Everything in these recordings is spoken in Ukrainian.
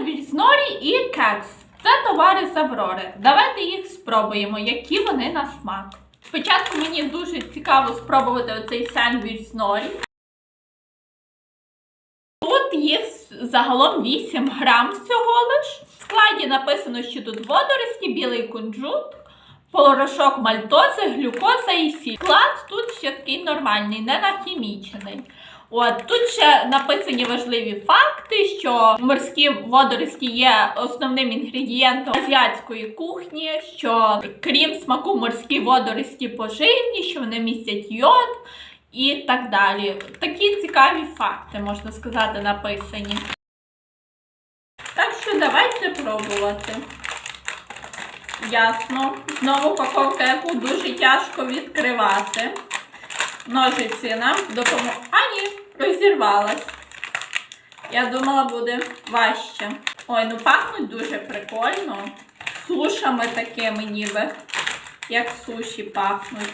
сендвіч з норі і кекс. Це товари з Аврори. Давайте їх спробуємо, які вони на смак. Спочатку мені дуже цікаво спробувати оцей сендвіч з норі. Тут їх загалом 8 грам всього лиш. В складі написано, що тут водорості, білий кунжут, порошок мальтози, глюкоза і сіль. Склад тут ще такий нормальний, не нахімічений. От тут ще написані важливі факти, що морські водорості є основним інгредієнтом азіатської кухні, що крім смаку морські водорості поживні, що вони містять йод і так далі. Такі цікаві факти, можна сказати, написані. Так що давайте пробувати. Ясно. Знову упаковка, яку дуже тяжко відкривати. Ножиці нам допомогли. А, ні, розірвалась. Я думала, буде важче. Ой, ну пахнуть дуже прикольно. Сушами такими ніби. Як суші пахнуть.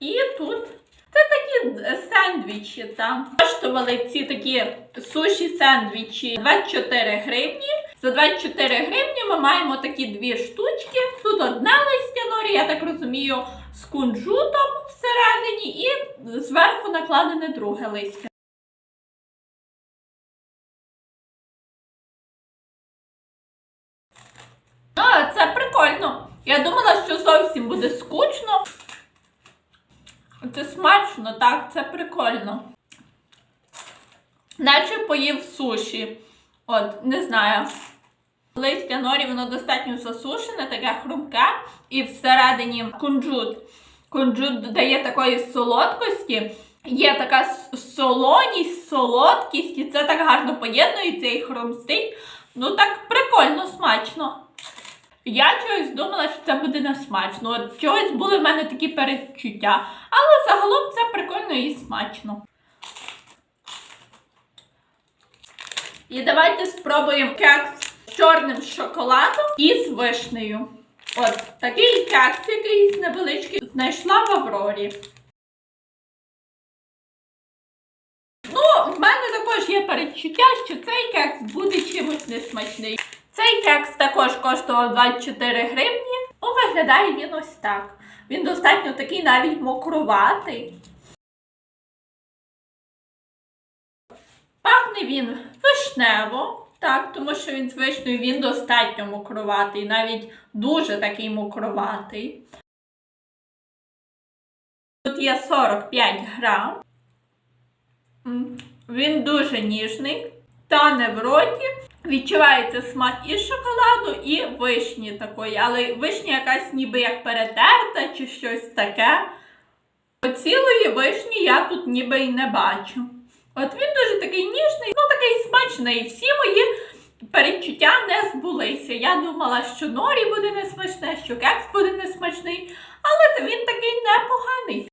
І тут це такі е, сендвічі там. Коштували ці такі суші сендвічі 24 гривні. За 24 гривні ми маємо такі дві штучки. Тут одне листя норі, я так розумію, з кунжутом всередині, і зверху накладене друге листя. А, це прикольно. Я думала, що зовсім буде скучно. Це смачно, так, це прикольно. Наче поїв суші. От, не знаю. Листя норі, воно достатньо засушене, таке хрумке, і всередині кунжут. Кунжут додає такої солодкості. Є така солоність, солодкість, і це так гарно поєднується і хрумстить. Ну так прикольно, смачно. Я чогось думала, що це буде не смачно. От чогось були в мене такі передчуття. Але загалом це прикольно і смачно. І давайте спробуємо кекс з чорним шоколадом і з вишнею. От такий кекс якийсь невеличкий знайшла в Аврорі. Ну, в мене також є передчуття, що цей кекс буде чимось несмачний. Цей кекс також коштував 24 гривні. Ну, виглядає він ось так. Він достатньо такий навіть мокруватий. Пахне він вишнево, так, тому що він з вишнею він достатньо мокруватий, навіть дуже такий мокруватий. Тут є 45 грам. Він дуже ніжний, тане в роті. Відчувається смак і шоколаду, і вишні такої, але вишня якась ніби як перетерта чи щось таке. Цілої вишні я тут ніби й не бачу. От він дуже такий ніжний, ну такий смачний. Всі мої перечуття не збулися. Я думала, що норі буде несмачне, що кекс буде несмачний, але він такий непоганий.